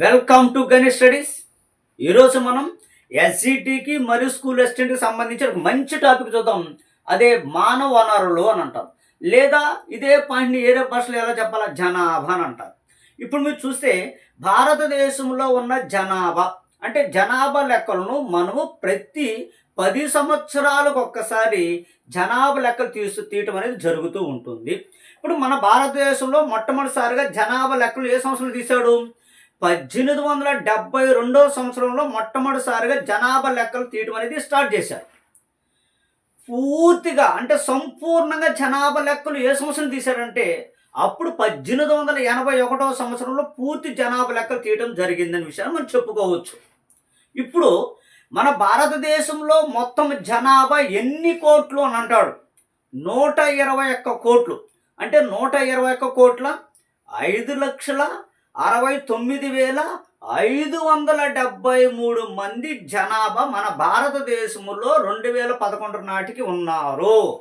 Welcome to Ganesh studies. ఈరోజు మనం ఎస్జిటికి మరియు స్కూల్ అసిస్టెంట్కి సంబంధించి ఒక మంచి టాపిక్ చూద్దాం. అదే మానవ వనరులు అని అంటాం లేదా ఇదే పాయింట్ని ఏరే భాషలో ఎలా చెప్పాలా? జనాభా అని అంటారు. ఇప్పుడు మీరు చూస్తే భారతదేశంలో ఉన్న జనాభా అంటే జనాభా లెక్కలను మనము ప్రతి పది సంవత్సరాలకు ఒక్కసారి జనాభా లెక్కలు తీసు తీయటం అనేది జరుగుతూ ఉంటుంది. ఇప్పుడు మన భారతదేశంలో మొట్టమొదటిసారిగా జనాభా లెక్కలు ఏ సంవత్సరం తీశాడు? పద్దెనిమిది వందల డెబ్బై రెండో సంవత్సరంలో మొట్టమొదటిసారిగా జనాభా లెక్కలు తీయటం అనేది స్టార్ట్ చేశారు. పూర్తిగా అంటే సంపూర్ణంగా జనాభా లెక్కలు ఏ సంవత్సరం తీశారంటే అప్పుడు పద్దెనిమిది వందల ఎనభై ఒకటో సంవత్సరంలో పూర్తి జనాభా లెక్కలు తీయడం జరిగిందనే విషయాన్ని మనం చెప్పుకోవచ్చు. ఇప్పుడు మన భారతదేశంలో మొత్తం జనాభా ఎన్ని కోట్లు అని అంటాడు? నూట ఇరవై ఒక్క కోట్లు. అంటే నూట ఇరవై ఒక్క కోట్ల ఐదు లక్షల అరవై తొమ్మిది వేల ఐదు వందల డెబ్బై మూడు మంది జనాభా మన భారతదేశంలో రెండు వేల పదకొండు నాటికి ఉన్నారు.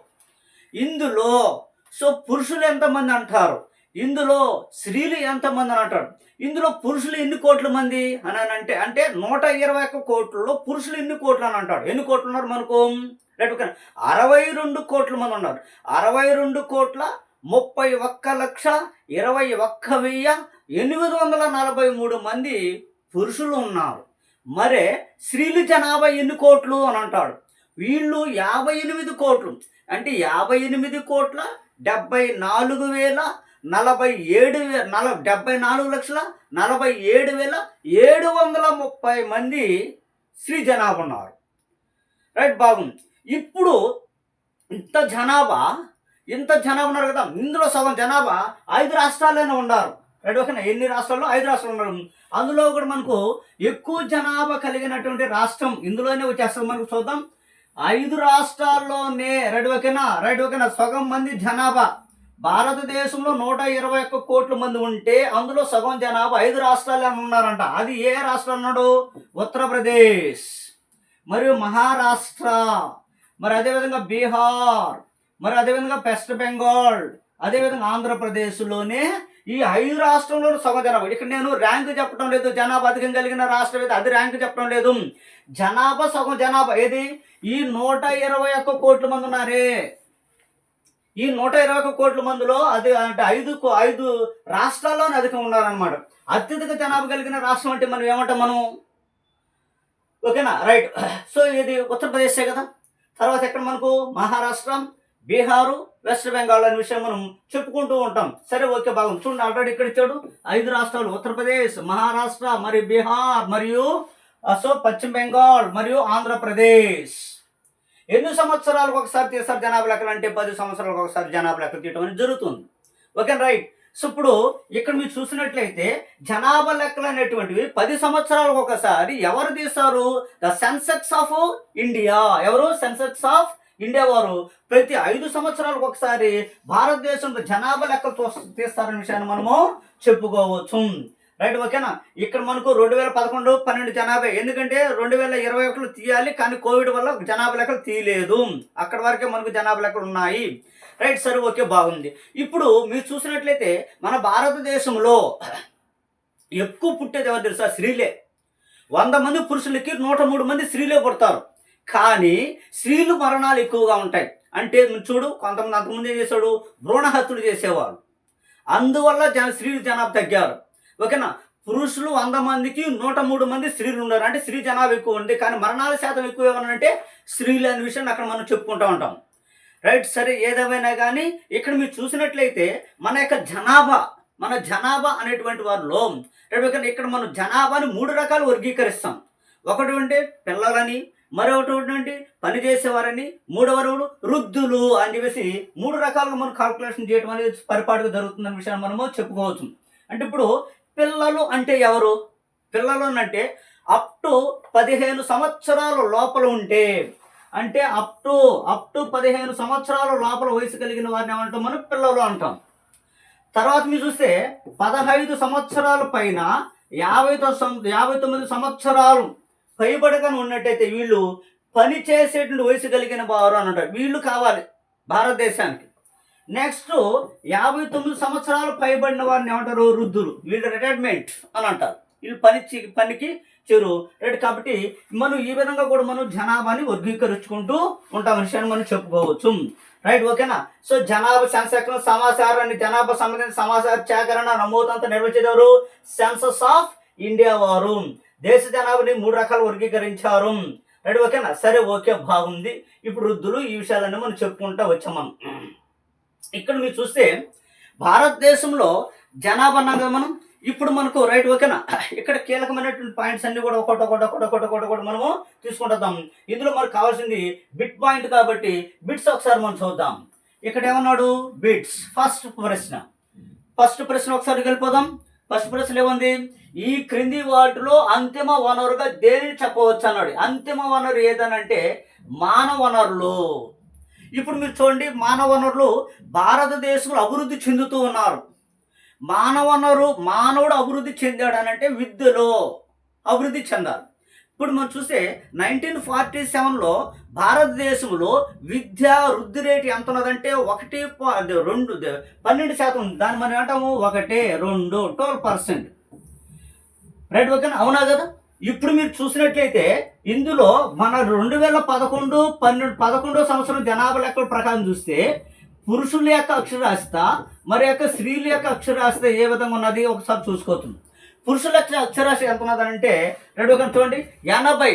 ఇందులో సో పురుషులు ఎంతమంది అంటారు? ఇందులో స్త్రీలు ఎంతమంది అని అంటారు? ఇందులో పురుషులు ఎన్ని కోట్ల మంది అని అని అంటే అంటే నూట ఇరవై ఒక్క కోట్లలో పురుషులు ఎన్ని కోట్లు అని అంటాడు ఎన్ని కోట్లు ఉన్నారు మనకు? రైట్ అరవై రెండు కోట్ల మంది ఉన్నారు. అరవై రెండు కోట్ల ముప్పై ఒక్క లక్ష ఇరవై ఒక్క వెయ్యి ఎనిమిది వందల నలభై మూడు మంది పురుషులు ఉన్నారు. మరే స్త్రీలు జనాభా ఎన్ని కోట్లు అని అంటాడు. వీళ్ళు యాభై ఎనిమిది కోట్లు. అంటే యాభై ఎనిమిది కోట్ల డెబ్బై నాలుగు వేల నలభై ఏడు వే నల డెబ్బై నాలుగు లక్షల నలభై ఏడు వేల ఏడు వందల ముప్పై మంది స్త్రీ జనాభా ఉన్నారు. రైట్ బాగుంది ఇప్పుడు ఇంత జనాభా ఇంత జనాభా ఉన్నారు కదా. ఇందులో సగం జనాభా ఐదు రాష్ట్రాల్లోనే ఉన్నారు రైట్ ఓకేనా? ఎన్ని రాష్ట్రాల్లో? ఐదు రాష్ట్రాలు ఉన్నారు. అందులో కూడా మనకు ఎక్కువ జనాభా కలిగినటువంటి రాష్ట్రం ఇందులోనే వచ్చేస్తుంది. మనకు చూద్దాం. ఐదు రాష్ట్రాల్లోనే రైట్ ఓకేనా? రైట్ ఓకేనా? సగం మంది జనాభా. భారతదేశంలో నూట ఇరవై ఒక్క కోట్ల మంది ఉంటే అందులో సగం జనాభా ఐదు రాష్ట్రాలు ఉన్నారంట. అది ఏ రాష్ట్రం అన్నాడు? ఉత్తరప్రదేశ్. మరియు మహారాష్ట్ర. మరి అదేవిధంగా బీహార్. మరి అదేవిధంగా వెస్ట్ బెంగాల్. అదేవిధంగా ఆంధ్రప్రదేశ్లోనే ఈ ఐదు రాష్ట్రంలో సగం జనాభా ఇక్కడ నేను ర్యాంక్ చెప్పడం లేదు జనాభా అధికం కలిగిన రాష్ట్రం అయితే అది ర్యాంక్ చెప్పడం లేదు. జనాభా సగం జనాభా ఏది? ఈ నూట ఇరవై ఒక్క కోట్ల మంది ఉన్నారే. ఈ నూట ఇరవై ఒక్క కోట్ల మందిలో అది అంటే ఐదు కో- ఐదు రాష్ట్రాల్లోనే అధికం ఉన్నారనమాట అత్యధిక జనాభా కలిగిన రాష్ట్రం అంటే మనం ఏమంటాం మనం? ఓకేనా? రైట్. సో ఇది ఉత్తరప్రదేశే కదా. తర్వాత ఎక్కడ మనకు? మహారాష్ట్ర. బీహారు వెస్ట్ బెంగాల్ అనే విషయం మనం చెప్పుకుంటూ ఉంటాం. సరే ఓకే భాగం చూడండి ఆల్రెడీ ఇక్కడ ఇచ్చాడు. ఐదు రాష్ట్రాలు ఉత్తరప్రదేశ్ మహారాష్ట్ర మరియు బీహార్ మరియు సో పశ్చిమ బెంగాల్ మరియు ఆంధ్రప్రదేశ్. ఎన్ని సంవత్సరాలకు ఒకసారి తీస్తారు జనాభా లెక్కలు? అంటే పది సంవత్సరాలకు ఒకసారి జనాభా లెక్కలు తీయటం అనేది జరుగుతుంది. Okay right. సో ఇప్పుడు ఇక్కడ మీరు చూసినట్లయితే జనాభా లెక్కలు అనేటువంటివి పది సంవత్సరాలకు ఒకసారి ఎవరు తీస్తారు ద సెన్సెక్స్ ఆఫ్ ఇండియా. ఎవరు? సెన్సెక్స్ ఆఫ్ ఇండియా వారు ప్రతి ఐదు సంవత్సరాలకు ఒకసారి భారతదేశంలో జనాభా లెక్కలు తీస్తారనే విషయాన్ని మనము చెప్పుకోవచ్చు. రైట్ ఓకేనా? ఇక్కడ మనకు రెండు వేల పదకొండు పన్నెండు జనాభా. ఎందుకంటే రెండు వేల ఇరవై ఒకటిలో తీయాలి కానీ కోవిడ్ వల్ల జనాభా లెక్కలు తీయలేదు. అక్కడ వరకే మనకు జనాభా లెక్కలు ఉన్నాయి. రైట్ సరే ఓకే బాగుంది. ఇప్పుడు మీరు చూసినట్లయితే మన భారతదేశంలో ఎక్కువ పుట్టేది ఎవరు తెలుసా? స్త్రీలే. వంద మంది పురుషులకి నూట మూడు మంది స్త్రీలే పుడతారు. కానీ స్త్రీలు మరణాలు ఎక్కువగా ఉంటాయి. అంటే చూడు కొంతమంది అంతకుముందు ఏం చేశాడు? భ్రూణహత్యలు చేసేవారు అందువల్ల జన స్త్రీలు జనాభా తగ్గారు. ఓకేనా? పురుషులు వంద మందికి నూట మూడు మంది స్త్రీలు ఉన్నారు. అంటే స్త్రీ జనాభా ఎక్కువ ఉంది. కానీ మరణాల శాతం ఎక్కువ ఏమన్నంటే స్త్రీలు అనే విషయాన్ని అక్కడ మనం చెప్పుకుంటూ ఉంటాం. రైట్? సరే ఏదేమైనా కానీ ఇక్కడ మీరు చూసినట్లయితే మన యొక్క జనాభా మన జనాభా అనేటువంటి వారిలో రైట్? ఓకే ఇక్కడ మనం జనాభాని మూడు రకాలు వర్గీకరిస్తాం. ఒకటి ఉంటే పిల్లలని మరొకటి ఏంటంటే పని చేసేవారని మూడవరు వృద్ధులు అని చెప్పేసి మూడు రకాలుగా మనం కాల్కులేషన్ చేయడం అనేది పరిపాటుగా జరుగుతుందన్న విషయాన్ని మనము చెప్పుకోవచ్చు. అంటే ఇప్పుడు పిల్లలు అంటే ఎవరు? పిల్లలు అంటే అప్ టు పదిహేను సంవత్సరాల లోపల ఉంటే అంటే అప్ టు అప్ టు పదిహేను సంవత్సరాల లోపల వయసు కలిగిన వారిని ఏమంటాం మనం? పిల్లలు అంటాం. తర్వాత మీరు చూస్తే పదహైదు సంవత్సరాల పైన యాభై తొ- యాభై తొమ్మిది సంవత్సరాలు భయపడకని ఉన్నట్టయితే వీళ్ళు పని చేసేటువంటి వయసు కలిగిన వారు అని వీళ్ళు కావాలి భారతదేశానికి. నెక్స్ట్ యాభై తొమ్మిది సంవత్సరాలు పైబడిన వారిని ఏమంటారు? వృద్ధులు. వీళ్ళు రిటైర్మెంట్ అని అంటారు. వీళ్ళు పని పనికి చేరు. రైట్ కాబట్టి మనం ఈ విధంగా కూడా మనం జనాభాని వర్గీకరించుకుంటూ ఉంటాం విషయాన్ని మనం చెప్పుకోవచ్చు. రైట్ ఓకేనా సో జనాభా సంసేకరణ సమాచారాన్ని జనాభా సంబంధించిన సమాచార సేకరణ నమోదంతా నిర్వహించేవారు సెన్సస్ ఆఫ్ ఇండియా వారు. దేశ జనాభాని మూడు రకాలు వర్గీకరించారు. రైట్ ఓకేనా? సరే ఓకే బాగుంది. ఇప్పుడు వృద్ధులు ఈ విషయాలన్నీ మనం చెప్పుకుంటా వచ్చాం మనం ఇక్కడ మీరు చూస్తే భారతదేశంలో జనాభా అన్నాం కదా మనం? ఇప్పుడు మనకు రైట్ ఓకేనా? ఇక్కడ కీలకమైనటువంటి పాయింట్స్ అన్ని కూడా ఒకటి ఒకటి ఒకటి ఒకటి ఒకటి ఒకటి మనము తీసుకుంటాం. ఇందులో మనకు కావాల్సింది బిట్ పాయింట్ కాబట్టి బిట్స్ ఒకసారి మనం చూద్దాం. ఇక్కడ ఏమన్నాడు? బిట్స్. ఫస్ట్ ప్రశ్న. ఫస్ట్ ప్రశ్న ఒకసారి వెళ్ళిపోదాం ఫస్ట్ ప్రశ్న ఏముంది? ఈ క్రింది వాటిలో అంతిమ వనరుగా దేనిని చెప్పవచ్చు అన్నాడు? అంతిమ వనరు ఏదనంటే మానవ వనరులు. ఇప్పుడు మీరు చూడండి మానవ వనరులు భారతదేశంలో అభివృద్ధి చెందుతూ ఉన్నారు. మానవ వనరు మానవుడు అభివృద్ధి చెందాడు విద్యలో అభివృద్ధి చెందాలి. ఇప్పుడు మనం చూస్తే నైన్టీన్ ఫార్టీ సెవెన్లో భారతదేశంలో విద్యా వృద్ధి రేటు ఎంత ఉన్నదంటే ఒకటి రెండు దే- పన్నెండు శాతం దాన్ని మనం ఏమంటాము? ఒకటి రెండు ట్వెల్వ్ పర్సెంట్. రైట్ ఓకేనా? అవునా కదా? ఇప్పుడు మీరు చూసినట్లయితే ఇందులో మన రెండు వేల పదకొండు పన్నెండు పదకొండో సంవత్సరం జనాభా లెక్కల ప్రకారం చూస్తే పురుషుల యొక్క అక్షరాస్యత మరి యొక్క స్త్రీల యొక్క అక్షరాస్యత ఏ విధంగా ఉన్నది? ఒకసారి చూసుకోవచ్చు పురుషుల అక్షరాస్యత ఎంత ఉన్నదంటే రెండు ఒక చూడండి. ఎనభై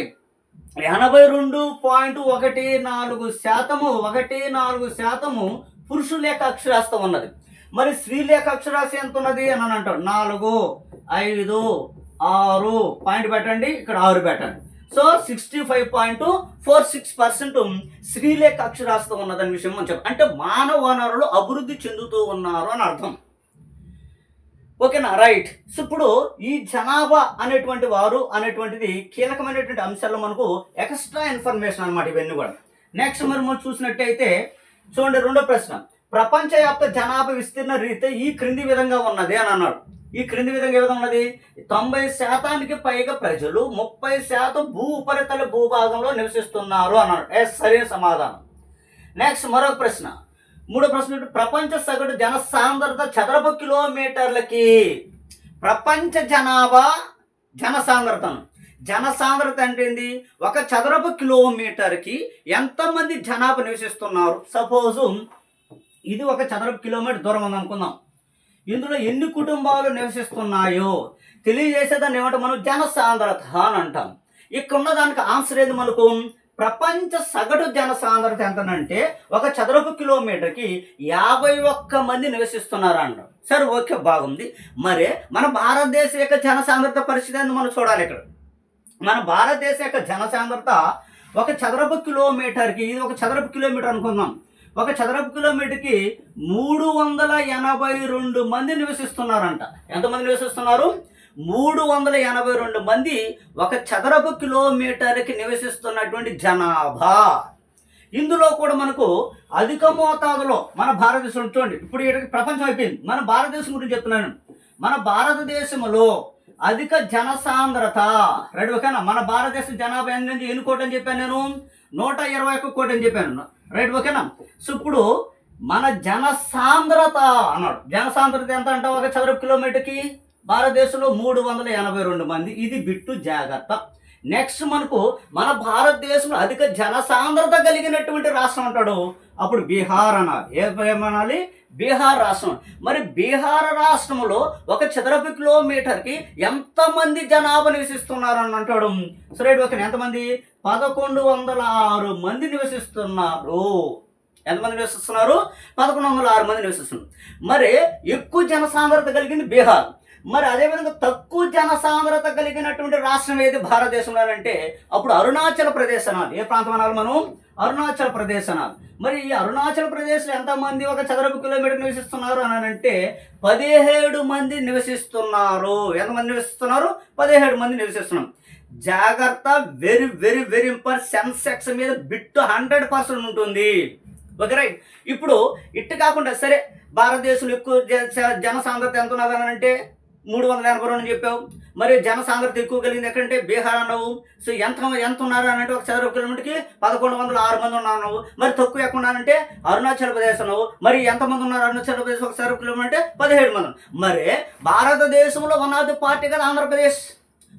ఎనభై రెండు పాయింట్ ఒకటి నాలుగు శాతము ఒకటి నాలుగు శాతము పురుషుల యొక్క అక్షరాస్యత ఉన్నది. మరి స్త్రీల యొక్క అక్షరాస్యత ఎంత ఉన్నది? అని అని అంటాడు నాలుగు ఐదు ఆరు పాయింట్ పెట్టండి ఇక్కడ ఆరు పెట్టండి. So sixty five point four six percent Srilekha యొక్క అక్షరాస్యత ఉన్నదని విషయం మనం చెప్పాలి అంటే మానవ వనరులు అభివృద్ధి చెందుతూ ఉన్నారు అని అర్థం. ఓకేనా? రైట్. సో ఇప్పుడు ఈ జనాభా అనేటువంటి వారు అనేటువంటిది కీలకమైనటువంటి అంశాల్లో మనకు ఎక్స్ట్రా ఇన్ఫర్మేషన్ అనమాట ఇవన్నీ కూడా. నెక్స్ట్ మరి మనం చూసినట్టయితే చూడండి రెండో ప్రశ్న. ప్రపంచవ్యాప్త జనాభా విస్తీర్ణ రీతి ఈ క్రింది విధంగా ఉన్నది అని అన్నాడు. ఈ క్రింది విధంగా ఏ విధంగా ఉన్నది? తొంభై శాతానికి పైగా ప్రజలు ముప్పై శాతం భూ ఉపరితల భూభాగంలో నివసిస్తున్నారు అన్నాడు. ఎస్ సరైన సమాధానం. నెక్స్ట్ మరొక ప్రశ్న. మూడో ప్రశ్న ప్రపంచ సగటు జన సాంద్రత చదరపు కిలోమీటర్లకి ప్రపంచ జనాభా జన సాంద్రతను జన సాంద్రత అంటే ఏంది? ఒక చదరపు కిలోమీటర్కి ఎంతమంది జనాభా నివసిస్తున్నారు? సపోజు ఇది ఒక చదరపు కిలోమీటర్ దూరం ఉంది అనుకుందాం ఇందులో ఎన్ని కుటుంబాలు నివసిస్తున్నాయో తెలియజేసేదాన్ని ఏమంటే మనం? జన సాంద్రత అని అంటాం ఇక్కడ ఉన్న దానికి ఆన్సర్ ఏది మనకు? ప్రపంచ సగటు జన సాంద్రత ఎంతనంటే ఒక చదరపు కిలోమీటర్కి యాభై ఒక్క మంది నివసిస్తున్నారు అంటాం సరే ఓకే బాగుంది. మరి మన భారతదేశం యొక్క జన సాంద్రత పరిస్థితి అని మనం చూడాలి ఇక్కడ. మన భారతదేశం యొక్క జన సాంద్రత ఒక చదరపు కిలోమీటర్కి ఇది ఒక చదరపు కిలోమీటర్ అనుకుందాం. ఒక చదరపు కిలోమీటర్కి మూడు వందల ఎనభై రెండు మంది నివసిస్తున్నారంట. ఎంతమంది నివసిస్తున్నారు? మూడు వందల ఎనభై రెండు మంది ఒక చదరపు కిలోమీటర్కి నివసిస్తున్నటువంటి జనాభా. ఇందులో కూడా మనకు అధిక మోతాదులో మన భారతదేశం చూడండి ఇప్పుడు ఈడకి ప్రపంచం అయిపోయింది. మన భారతదేశం గురించి చెప్తున్నాను. మన భారతదేశంలో అధిక జనసాంద్రత. రెడీ ఓకేనా? మన భారతదేశం జనాభా ఎన్ని ఎన్ని కోటి అని చెప్పాను నేను? నూట ఇరవై ఒక్క కోటి అని చెప్పాను. రైట్ ఓకేనా సో ఇప్పుడు మన జన సాంద్రత అన్నాడు. జన సాంద్రత ఎంత అంటావు? ఒక చదరపు కిలోమీటర్కి? భారతదేశంలో మూడు వందల ఎనభై రెండు మంది. ఇది బిట్టు జాగ్రత్త. నెక్స్ట్ మనకు మన భారతదేశంలో అధిక జన సాంద్రత కలిగినటువంటి రాష్ట్రం అంటాడు. అప్పుడు బీహార్ అనాలి. ఏమనాలి బీహార్ రాష్ట్రం. మరి బీహార్ రాష్ట్రంలో ఒక చదరపు కిలోమీటర్కి ఎంతమంది జనాభా నివసిస్తున్నారు అని అంటాడు. సరే ఒక ఎంతమంది? పదకొండు వందల ఆరు మంది నివసిస్తున్నారు. ఎంతమంది నివసిస్తున్నారు? పదకొండు వందల ఆరు మంది నివసిస్తున్నారు. మరి ఎక్కువ జనసాంద్రత కలిగింది బీహార్. మరి అదేవిధంగా తక్కువ జనసాంద్రత కలిగినటువంటి రాష్ట్రం ఏది భారతదేశంలో అంటే అప్పుడు అరుణాచల్ ప్రదేశ్ అనాలి. ఏ ప్రాంతం అనాలి మనం? అరుణాచల్ ప్రదేశ్ అనాలి. మరి ఈ అరుణాచల్ ప్రదేశ్లో ఎంతమంది ఒక చదరపు కిలోమీటర్ నివసిస్తున్నారు అని అంటే పదిహేడు మంది నివసిస్తున్నారు. ఎంతమంది నివసిస్తున్నారు? పదిహేడు మంది నివసిస్తున్నారు జాగ్రత్త very very very important Sensex మీద బిట్టు హండ్రెడ్ పర్సెంట్ ఉంటుంది. Okay right? ఇప్పుడు ఇట్టు కాకుండా సరే భారతదేశంలో ఎక్కువ జనసాంద్రత ఎంత ఉన్నదని అంటే మూడు వందల ఎనభై రెండు చెప్పావు. మరి జన సాంద్రత ఎక్కువ కలిగింది ఎక్కడంటే బీహార్ అన్నావు. సో ఎంత ఎంత ఉన్నారు అంటే ఒక చదరపు కిలోమీటర్కి పదకొండు వందల ఆరు మంది ఉన్నారు మరి తక్కువ ఎక్కడ ఉన్నారంటే అరుణాచల్ ప్రదేశ్ అన్నావు. మరి ఎంతమంది ఉన్నారు అరుణాచల్ ప్రదేశ్ ఒక చదరపు కిలోమీటర్ అంటే పదిహేడు మంది. మరి భారతదేశంలో వన్ ఆఫ్ ది పార్టీ కదా ఆంధ్రప్రదేశ్.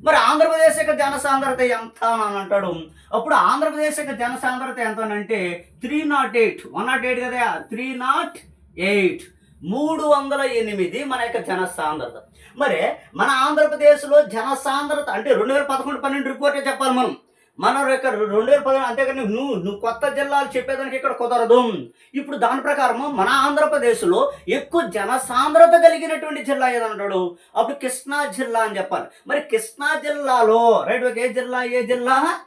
మరి ఆంధ్రప్రదేశ్ యొక్క జనసాంద్రత ఎంత అని అంటాడు. అప్పుడు ఆంధ్రప్రదేశ్ యొక్క జనసాంద్రత ఎంత అంటే three nought eight one nought eight కదా? త్రీ నాట్ ఎయిట్ మూడు వందల ఎనిమిది మన యొక్క జనసాంద్రత. మరి మన ఆంధ్రప్రదేశ్లో జనసాంద్రత అంటే రెండు వేల పదకొండు పన్నెండు రిపోర్టే చెప్పాలి మనం. మన యొక్క రెండు వేల పదకొండు అంతేకాని నువ్వు నువ్వు కొత్త జిల్లాలు చెప్పేదానికి ఇక్కడ కుదరదు. ఇప్పుడు దాని ప్రకారం మన ఆంధ్రప్రదేశ్లో ఎక్కువ జనసాంద్రత కలిగినటువంటి జిల్లా ఏదంటాడు అప్పుడు కృష్ణా జిల్లా అని చెప్పాలి. మరి కృష్ణా జిల్లాలో రైట్ ఏ జిల్లా ఏ జిల్లా?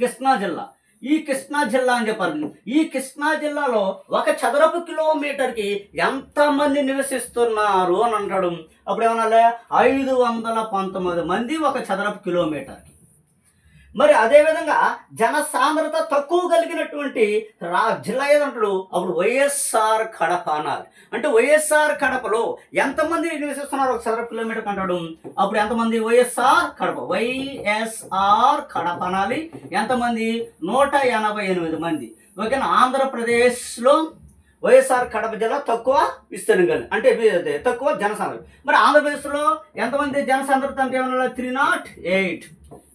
కృష్ణా జిల్లా. ఈ కృష్ణా జిల్లా అని చెప్పారు ఈ కృష్ణా జిల్లాలో ఒక చదరపు కిలోమీటర్కి ఎంతమంది నివసిస్తున్నారు అని అంటాడు. అప్పుడు ఏమన్నా ఐదు వందల పంతొమ్మిది మంది ఒక చదరపు కిలోమీటర్కి. మరి అదేవిధంగా జన సాంద్రత తక్కువ కలిగినటువంటి రా జిల్లా ఏదంటాడు అప్పుడు వైఎస్ఆర్ కడప అనాలి అంటే వైఎస్ఆర్ కడపలో ఎంతమంది నివసిస్తున్నారు ఒక చదరపు కిలోమీటర్ అంటాడు అప్పుడు ఎంతమంది? వైఎస్ఆర్ కడప. వైఎస్ఆర్ కడప అనాలి. ఎంతమంది? నూట ఎనభై ఎనిమిది మంది. ఓకేనా ఆంధ్రప్రదేశ్లో వైఎస్ఆర్ కడప జిల్లా తక్కువ విస్తీర్ణం కలిగి అంటే తక్కువ జనసాంద్రత. మరి ఆంధ్రప్రదేశ్లో ఎంతమంది జనసాంద్రత అంటే ఏమన్నా? Three nought eight.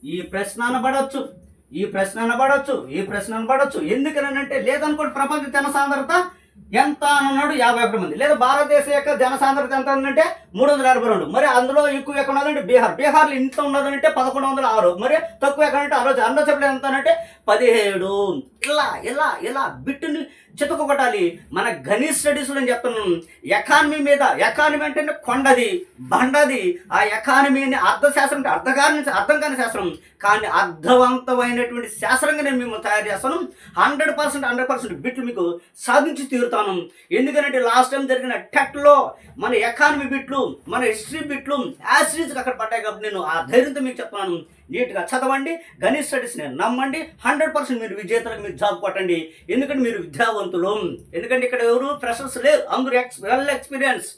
ఈ ప్రశ్న అనబడవచ్చు ఈ ప్రశ్న అనబడవచ్చు ఈ ప్రశ్న అనబడవచ్చు ఎందుకనంటే లేదనుకోండి ప్రపంచ జనసాంద్రత ఎంత అన్నాడు యాభై ఒకటి మంది. లేదా భారతదేశం యొక్క జనసాంద్రత ఎంత ఉందంటే మూడు వందల అరవై రెండు. మరి అందులో ఎక్కువ ఎక్కడ ఉన్నదంటే బీహార్. బీహార్లో ఇంత ఉన్నదంటే పదకొండు వందల ఆరు. మరి తక్కువ ఎక్కడంటే అరవై అరుణాచల్ ఎంత అంటే పదిహేడు. ఇలా ఇలా ఇలా. బిట్టుని చితకొకటాలి మన గనీ స్టడీస్లో నేను చెప్తున్నాను ఎకానమీ మీద ఎకానమీ అంటే కొండది బండది. ఆ ఎకానమీని అర్థశాస్త్రం అంటే అర్థకాని అర్థం కాని శాస్త్రం. కానీ అర్థవంతమైనటువంటి శాస్త్రంగా నేను మిమ్మల్ని తయారు చేస్తాను. హండ్రెడ్ పర్సెంట్ హండ్రెడ్ పర్సెంట్ బిట్లు మీకు సాధించి తీరుతాను. ఎందుకంటే లాస్ట్ టైం జరిగిన టెట్లో మన ఎకానమీ బిట్లు మన హిస్టరీ బిట్లు యాసిడ్స్ అక్కడ పడ్డాయి కాబట్టి నేను ఆ ధైర్యంతో మీకు చెప్తున్నాను. నీట్గా చదవండి గణిత స్టడీస్ని నమ్మండి హండ్రెడ్ పర్సెంట్ మీరు విజేతలకు మీరు జాబ్ కొట్టండి. ఎందుకంటే మీరు విద్యావంతులు. ఎందుకంటే ఇక్కడ ఎవరు ఫ్రెషర్స్ లేరు. అందరూ ex well experience.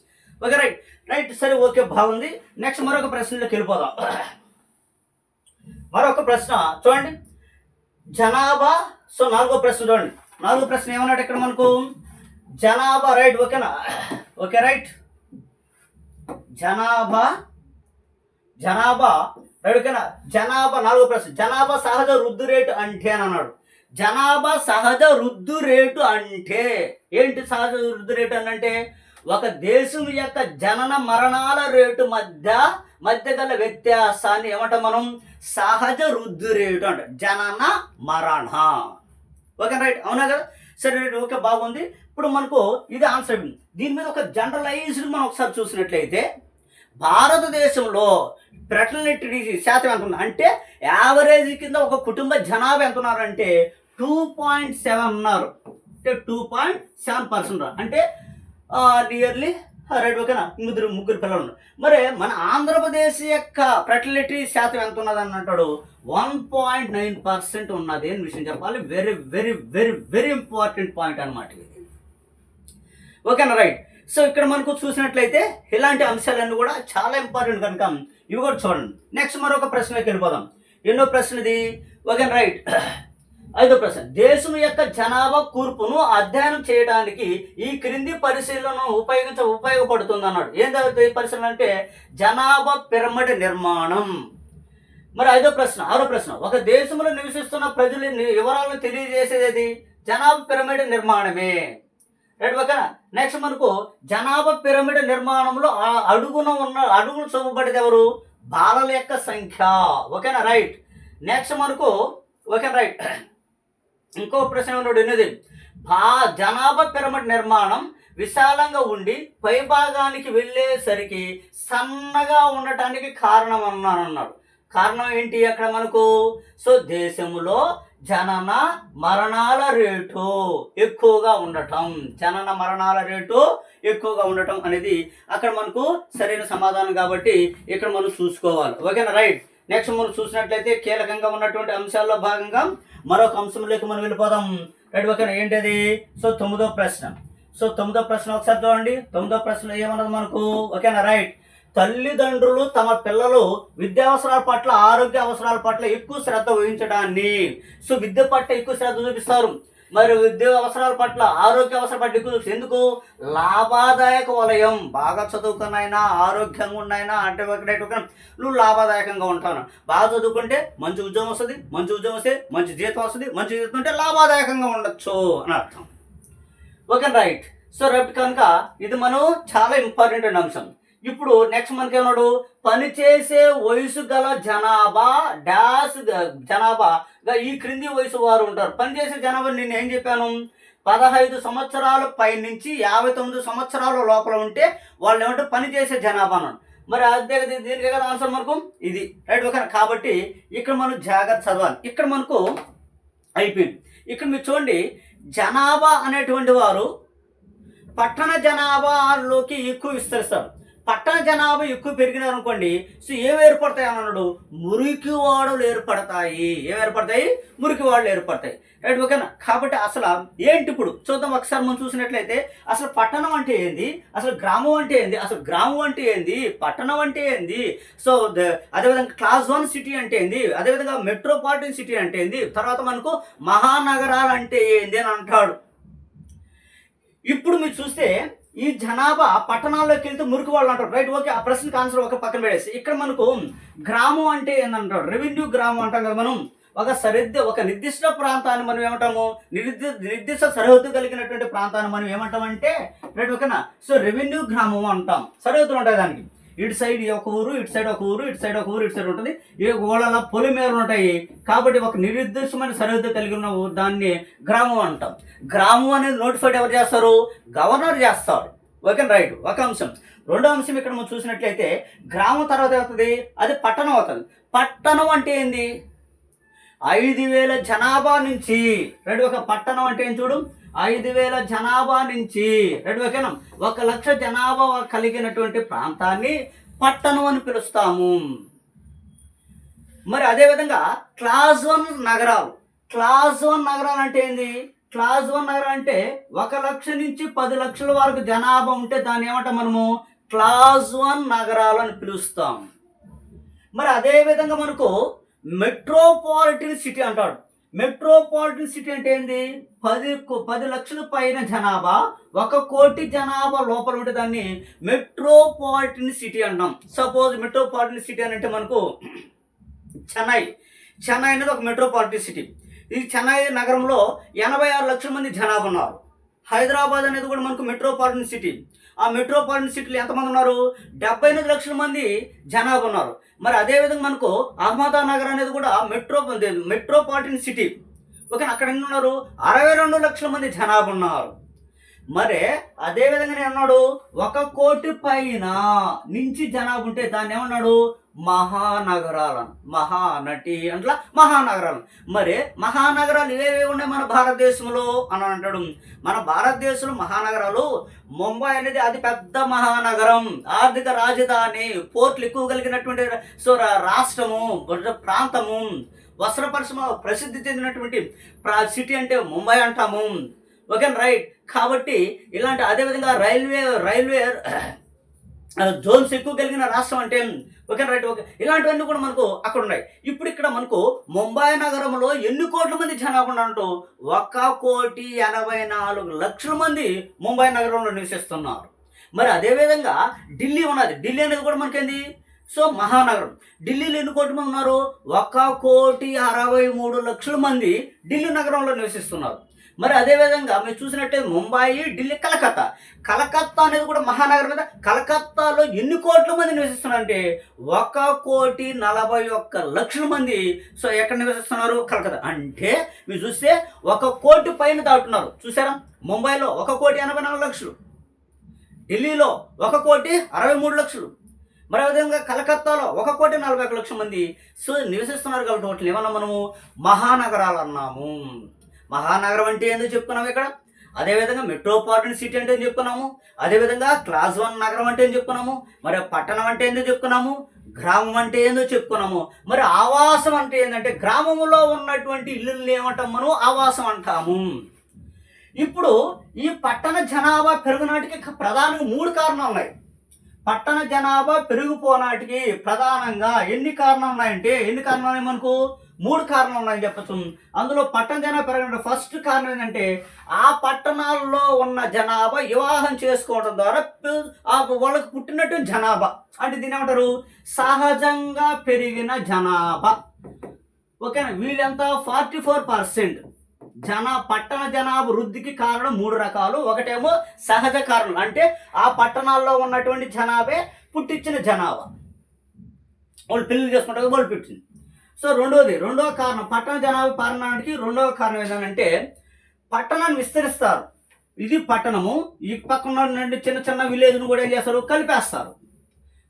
Okay right. Right సరే ఓకే బాగుంది. నెక్స్ట్ మరొక ప్రశ్నలోకి వెళ్ళిపోదాం. మరొక ప్రశ్న చూడండి. జనాభా సో నాలుగో ప్రశ్న చూడండి. నాలుగో ప్రశ్న ఏమన్నాడు ఇక్కడ మనకు? జనాభా రైట్ ఓకేనా? Okay right. జనాభా జనాభా రైట్ జనాభా నాలుగో ప్రశ్న. జనాభా సహజ వృద్ధి రేటు అంటే అని అన్నాడు. జనాభా సహజ వృద్ధి రేటు అంటే ఏంటి సహజ వృద్ధి రేటు అని అంటే ఒక దేశం యొక్క జనన మరణాల రేటు మధ్య మధ్య గల వ్యత్యాసాన్ని ఏమంట మనం? సహజ వృద్ధి రేటు అంట. జనన మరణ. Okay right. అవునా కదా? సరే రైట్. ఓకే బాగుంది. ఇప్పుడు మనకు ఇది ఆన్సర్ అయింది దీని మీద ఒక జనరలైజ్డ్ మనం ఒకసారి చూసినట్లయితే భారతదేశంలో ప్రెటర్నిటీ శాతం ఎంత ఉంది అంటే యావరేజ్ కింద ఒక కుటుంబ జనాభా ఎంత ఉన్నారు అంటే టూ పాయింట్ సెవెన్ ఉన్నారు. అంటే టూ పాయింట్ సెవెన్ పర్సెంట్ అంటే నియర్లీ రైట్ ఓకేనా? ముగ్గురు ముగ్గురు పిల్లలు ఉన్నారు. మరి మన ఆంధ్రప్రదేశ్ యొక్క ఫెర్టిలిటీ శాతం ఎంత ఉన్నది అని అంటాడు? వన్ పాయింట్ నైన్ పర్సెంట్ ఉన్నది అని విషయం చెప్పాలి. Very very very very important point అనమాట ఇది. ఓకేనా? రైట్. సో ఇక్కడ మనకు చూసినట్లయితే ఇలాంటి అంశాలన్నీ కూడా చాలా ఇంపార్టెంట్ కనుక ఇవి కూడా చూడండి. నెక్స్ట్ మరొక ప్రశ్నకి వెళ్ళిపోదాం. ఎన్నో ప్రశ్న ఇది రైట్ ఐదో ప్రశ్న. దేశం యొక్క జనాభా కూర్పును అధ్యయనం చేయడానికి ఈ క్రింది పరిశీలన ఉపయోగించ ఉపయోగపడుతుంది అన్నాడు ఏం జరుగుతుంది ఈ పరిశీలన అంటే జనాభా పిరమిడ్ నిర్మాణం. మరి ఐదో ప్రశ్న ఆరో ప్రశ్న. ఒక దేశంలో నివసిస్తున్న ప్రజల వివరాలను తెలియజేసేది జనాభా పిరమిడ్ నిర్మాణమే. రైట్ ఓకేనా నెక్స్ట్ మనకు జనాభా పిరమిడ్ నిర్మాణంలో ఆ అడుగున ఉన్న అడుగును చూపబడేది ఎవరు? బాలల యొక్క సంఖ్య. ఓకేనా? రైట్ నెక్స్ట్ మనకు ఓకే రైట్ ఇంకో ప్రశ్న ఉన్నాడు ఎనిమిది భా జనాభా పిరమిడ్ నిర్మాణం విశాలంగా ఉండి పైభాగానికి వెళ్ళేసరికి సన్నగా ఉండటానికి కారణం అన్నాను అన్నాడు కారణం ఏంటి అక్కడ మనకు? సో దేశంలో జనన మరణాల రేటు ఎక్కువగా ఉండటం. జనన మరణాల రేటు ఎక్కువగా ఉండటం అనేది అక్కడ మనకు సరైన సమాధానం కాబట్టి ఇక్కడ మనం చూసుకోవాలి. ఓకేనా? రైట్. నెక్స్ట్ మనం చూసినట్లయితే కీలకంగా ఉన్నటువంటి అంశాల్లో భాగంగా మరొక అంశంలోకి మనం వెళ్ళిపోదాం. రైట్ ఓకేనా? ఏంటది? సో తొమ్మిదో ప్రశ్న. సో తొమ్మిదో ప్రశ్న ఒకసారి చూడండి. తొమ్మిదో ప్రశ్న ఏమన్నది మనకు? ఓకేనా? రైట్. తల్లిదండ్రులు తమ పిల్లలు విద్యా అవసరాల పట్ల ఆరోగ్య అవసరాల పట్ల ఎక్కువ శ్రద్ధ వహించడాన్ని సో విద్య పట్ల ఎక్కువ శ్రద్ధ చూపిస్తారు. మరి విద్య అవసరాల పట్ల ఆరోగ్య అవసరాల పట్ల ఎక్కువ చూపిస్తారు. ఎందుకు? లాభదాయక వలయం. బాగా చదువుకున్నైనా ఆరోగ్యంగా ఉన్నాయినా అంటే ఒకటి నువ్వు లాభదాయకంగా ఉంటాను బాగా చదువుకుంటే మంచి ఉద్యోగం వస్తుంది మంచి ఉద్యోగం వస్తే మంచి జీతం వస్తుంది మంచి జీతం ఉంటే లాభదాయకంగా ఉండొచ్చు అని అర్థం. Okay right. సో రేపు కనుక ఇది మనం చాలా ఇంపార్టెంట్ అంశం. ఇప్పుడు నెక్స్ట్ మనకి ఏమన్నాడు? పనిచేసే వయసు గల జనాభా డాష్ జనాభా ఈ క్రింది వయసు వారు ఉంటారు. పనిచేసే జనాభా నేను ఏం చెప్పాను? పదహైదు సంవత్సరాల పై నుంచి యాభై తొమ్మిది సంవత్సరాల లోపల ఉంటే వాళ్ళు ఏమంటే పనిచేసే జనాభా అన్నాడు. మరి అదే కదా దీనికి కదా ఆన్సర్ మనకు? ఇది. రైట్ ఓకే కాబట్టి ఇక్కడ మనం జాగ్రత్త చదవాలి. ఇక్కడ మనకు అయిపోయింది. ఇక్కడ మీరు చూడండి జనాభా అనేటువంటి వారు పట్టణ జనాభాలోకి ఎక్కువ విస్తరిస్తారు. పట్టణ జనాభా ఎక్కువ పెరిగినారు అనుకోండి సో ఏమి ఏర్పడతాయి అని అన్నాడు? మురికి వాడలు ఏర్పడతాయి. ఏమి ఏర్పడతాయి? మురికి వాడలు ఏర్పడతాయి. రైట్ ఓకేనా? కాబట్టి అసలు ఏంటి ఇప్పుడు? చూద్దాం ఒకసారి మనం చూసినట్లయితే అసలు పట్టణం అంటే ఏంది? అసలు గ్రామం అంటే ఏంది? అసలు గ్రామం అంటే ఏంది? పట్టణం అంటే ఏంది? సో అదేవిధంగా క్లాస్ వన్ సిటీ అంటే ఏంది? అదేవిధంగా మెట్రోపాలిటన్ సిటీ అంటే ఏంది? తర్వాత మనకు మహానగరాలు అంటే ఏంది అని అంటాడు. ఇప్పుడు మీరు చూస్తే ఈ జనాభా పట్టణాల్లోకి వెళ్తే మురికి వాళ్ళు అంటారు. రైట్ ఓకే ఆ ప్రశ్నకు ఆన్సర్ ఒక పక్కన పెడేసి ఇక్కడ మనకు గ్రామం అంటే ఏందంటారు? రెవెన్యూ గ్రామం అంటాం కదా మనం. ఒక సరిద్ద ఒక నిర్దిష్ట ప్రాంతాన్ని మనం ఏమంటాము? నిర్ది నిర్దిష్ట సరిహద్దు కలిగినటువంటి ప్రాంతాన్ని మనం ఏమంటామంటే రైట్ ఓకేనా? సో రెవెన్యూ గ్రామం అంటాం. సరిహద్దులు ఉంటాయి దానికి. ఇటు సైడ్ ఒక ఊరు ఇటు సైడ్ ఒక ఊరు ఇటు సైడ్ ఒక ఊరు ఇటు సైడ్ ఉంటుంది. ఈ ఊళ్ళ పొలిమేరలు ఉంటాయి. కాబట్టి ఒక నిర్దిష్టమైన సరిహద్దు కలిగి ఉన్న దాన్ని గ్రామం అంటాం. గ్రామం అనేది నోటిఫైడ్ ఎవరు చేస్తారు? గవర్నర్ చేస్తారు ఓకే రైట్. ఒక అంశం. రెండో అంశం ఇక్కడ మనం చూసినట్లయితే గ్రామం తర్వాత అవుతుంది అది పట్టణం అవుతుంది. పట్టణం అంటే ఏంది? ఐదు వేల జనాభా నుంచి. రెండు ఒక పట్టణం అంటే ఏం చూడు? ఐదు వేల జనాభా నుంచి రెండు ఓకేనా ఒక లక్ష జనాభా కలిగినటువంటి ప్రాంతాన్ని పట్టణం అని పిలుస్తాము. మరి అదేవిధంగా క్లాస్ వన్ నగరాలు. క్లాస్ వన్ నగరాలు అంటే ఏంది? క్లాస్ వన్ నగరం అంటే ఒక లక్ష నుంచి పది లక్షల వరకు జనాభా ఉంటే దాన్ని ఏమంటాం మనము? క్లాస్ వన్ నగరాలు అని పిలుస్తాం. మరి అదే విధంగా మనకు మెట్రోపాలిటన్ సిటీ అంటాడు. మెట్రోపాలిటన్ సిటీ అంటే ఏంది? పది పది లక్షల పైన జనాభా ఒక కోటి జనాభా లోపల ఉంటే దాన్ని మెట్రోపాలిటన్ సిటీ అంటాం. సపోజ్ మెట్రోపాలిటన్ సిటీ అని అంటే మనకు చెన్నై. చెన్నై అనేది ఒక మెట్రోపాలిటన్ సిటీ ఈ చెన్నై నగరంలో ఎనభై ఆరు లక్షల మంది జనాభా ఉన్నారు. హైదరాబాద్ అనేది కూడా మనకు మెట్రోపాలిటన్ సిటీ ఆ మెట్రోపాలిటన్ సిటీలో ఎంతమంది ఉన్నారు? డెబ్బై ఎనిమిది లక్షల మంది జనాభా ఉన్నారు. మరి అదేవిధంగా మనకు అహ్మదానగర్ అనేది కూడా మెట్రో మెట్రోపాలిటన్ సిటీ ఓకే అక్కడ ఎన్ని ఉన్నారు? అరవై రెండు లక్షల మంది జనాభా ఉన్నారు. మరి అదే నేను అన్నాడు ఒక కోటి పైన నుంచి జనాభా ఉంటే దాన్ని ఏమన్నాడు? మహానగరాలను మహానటి అంట్లా మహానగరాలు మరి మహానగరాలు ఇవేవి ఉన్నాయి మన భారతదేశంలో అని అంటాడు. మన భారతదేశంలో మహానగరాలు ముంబై అనేది అది పెద్ద మహానగరం. ఆర్థిక రాజధాని పోర్ట్లు ఎక్కువ కలిగినటువంటి సో రా- రాష్ట్రము ప్రాంతము వస్త్ర పరిశ్రమ ప్రసిద్ధి చెందినటువంటి ప్రా సిటీ అంటే ముంబై అంటాము. Okay right. కాబట్టి ఇలాంటి అదేవిధంగా రైల్వే రైల్వే జోన్స్ ఎక్కువ కలిగిన రాష్ట్రం అంటే ఓకే రైట్ ఓకే. ఇలాంటివన్నీ కూడా మనకు అక్కడ ఉన్నాయి. ఇప్పుడు ఇక్కడ మనకు ముంబై నగరంలో ఎన్ని కోట్ల మంది జనాభా అంటూ ఒక కోటి ఎనభై నాలుగు లక్షల మంది ముంబై నగరంలో నివసిస్తున్నారు. మరి అదేవిధంగా ఢిల్లీ ఉన్నది. ఢిల్లీ అనేది కూడా మనకేంది? సో మహానగరం. ఢిల్లీలో ఎన్ని కోట్ల మంది ఉన్నారు? ఒక కోటి అరవై మూడు లక్షల మంది ఢిల్లీ నగరంలో నివసిస్తున్నారు. మరి అదేవిధంగా మీరు చూసినట్టే ముంబాయి ఢిల్లీ కలకత్తా. కలకత్తా అనేది కూడా మహానగరం కదా కలకత్తాలో ఎన్ని కోట్ల మంది నివసిస్తున్నారంటే ఒక కోటి నలభై ఒక్క లక్షల మంది. సో ఎక్కడ నివసిస్తున్నారు? కలకత్తా. అంటే మీరు చూస్తే ఒక కోటి పైన దాటున్నారు. చూసారా? ముంబైలో ఒక కోటి ఎనభై నాలుగు లక్షలు. ఢిల్లీలో ఒక కోటి అరవై మూడు లక్షలు. మరో విధంగా కలకత్తాలో ఒక కోటి నలభై ఒక లక్షల మంది. సో నివసిస్తున్నారు కాబట్టి వాటిని ఏమన్నా మనము? మహానగరాలు అన్నాము. మహానగరం అంటే ఏందో చెప్పుకున్నాము ఇక్కడ? అదేవిధంగా మెట్రోపాలిటన్ సిటీ అంటే ఏం చెప్పుకున్నాము. అదేవిధంగా క్లాస్ వన్ నగరం అంటే ఏం చెప్పుకున్నాము. మరి పట్టణం అంటే ఏందో చెప్పుకున్నాము. గ్రామం అంటే ఏందో చెప్పుకున్నాము. మరి ఆవాసం అంటే ఏంటంటే గ్రామంలో ఉన్నటువంటి ఇల్లుల్ని ఏమంటాం మనం? ఆవాసం అంటాము. ఇప్పుడు ఈ పట్టణ జనాభా పెరుగునాటికి ప్రధానంగా మూడు కారణాలు ఉన్నాయి. పట్టణ జనాభా పెరిగిపోనాటికి ప్రధానంగా ఎన్ని కారణాలు ఉన్నాయంటే ఎన్ని కారణాలు మనకు? మూడు కారణాలు ఉన్నాయని చెప్పచ్చు. అందులో పట్టణ జనాభా పెరగడం. ఫస్ట్ కారణం ఏంటంటే ఆ పట్టణాల్లో ఉన్న జనాభా వివాహం చేసుకోవడం ద్వారా వాళ్ళకి పుట్టినట్టు జనాభా. అంటే దీని ఏమంటారు? సహజంగా పెరిగిన జనాభా. ఓకేనా? వీళ్ళంతా ఫార్టీ ఫోర్ పర్సెంట్ జన పట్టణ జనాభా వృద్ధికి కారణం మూడు రకాలు. ఒకటేమో సహజ కారణం. అంటే ఆ పట్టణాల్లో ఉన్నటువంటి జనాభే పుట్టించిన జనాభా. వాళ్ళు పెళ్ళి చేసుకుంటారు వాళ్ళు పెట్టింది. సో రెండోది రెండవ కారణం పట్టణ జనాభా పాలనానికి రెండవ కారణం ఏంటంటే పట్టణాన్ని విస్తరిస్తారు. ఇది పట్టణము ఈ పక్కన నుండి చిన్న చిన్న విలేజ్ను కూడా ఏం చేస్తారు? కలిపేస్తారు.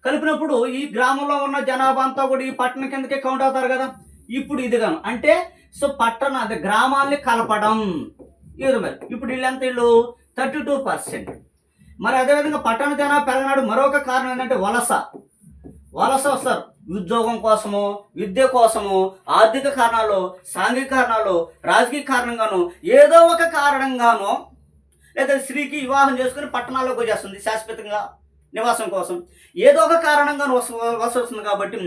కలిపినప్పుడు ఈ గ్రామంలో ఉన్న జనాభా అంతా కూడా ఈ పట్టణం కిందకే కౌంట్ అవుతారు కదా? ఇప్పుడు ఇది అంటే సో పట్టణ అదే గ్రామాల్ని కలపడం. ఇది విధంగా ఇప్పుడు వీళ్ళంతా వీళ్ళు థర్టీ టూ పర్సెంట్. మరి అదేవిధంగా పట్టణ జనాభా పెరగనాడు మరొక కారణం ఏంటంటే వలస. వలస వస్తారు. ఉద్యోగం కోసము విద్య కోసము ఆర్థిక కారణాలు సాంఘిక కారణాలు రాజకీయ కారణంగాను ఏదో ఒక కారణంగానో లేదా స్త్రీకి వివాహం చేసుకుని పట్టణాల్లోకి వచ్చేస్తుంది శాశ్వతంగా నివాసం కోసం. ఏదో ఒక కారణంగా వలస వలస వస్తుంది కాబట్టి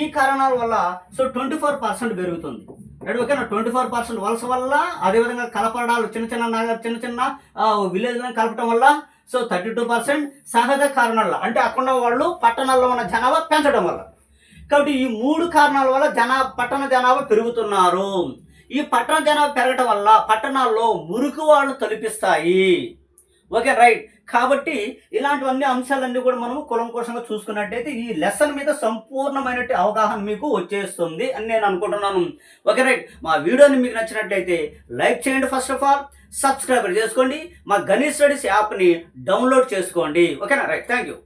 ఈ కారణాల వల్ల సో ట్వంటీ ఫోర్ పర్సెంట్ పెరుగుతుంది. రైట్ ఓకేనా ట్వంటీ ఫోర్ పర్సెంట్ వలస వల్ల అదేవిధంగా కలపడాలు చిన్న చిన్న చిన్న చిన్న విలేజ్లను కలపడం వల్ల సో థర్టీ టూ పర్సెంట్ సహజ కారణాల అంటే అక్కడ వాళ్ళు పట్టణాల్లో ఉన్న జనాభా పెంచడం వల్ల. కాబట్టి ఈ మూడు కారణాల వల్ల జనా పట్టణ జనాభా పెరుగుతున్నారు. ఈ పట్టణ జనాభా పెరగటం వల్ల పట్టణాల్లో మురికి వాళ్ళు తొలిపిస్తాయి ఓకే రైట్. కాబట్టి ఇలాంటివన్నీ అంశాలన్నీ కూడా మనము కులంకోశంగా చూసుకున్నట్టయితే ఈ లెసన్ మీద సంపూర్ణమైన అవగాహన మీకు వచ్చేస్తుంది అని నేను అనుకుంటున్నాను. Okay right. మా వీడియోని మీకు నచ్చినట్లయితే లైక్ చేయండి ఫస్ట్ ఆఫ్ ఆల్. సబ్స్క్రైబర్ చేసుకోండి. మా గణేష్ స్టడీస్ యాప్ని డౌన్లోడ్ చేసుకోండి. ఓకేనా? రైట్. Thank you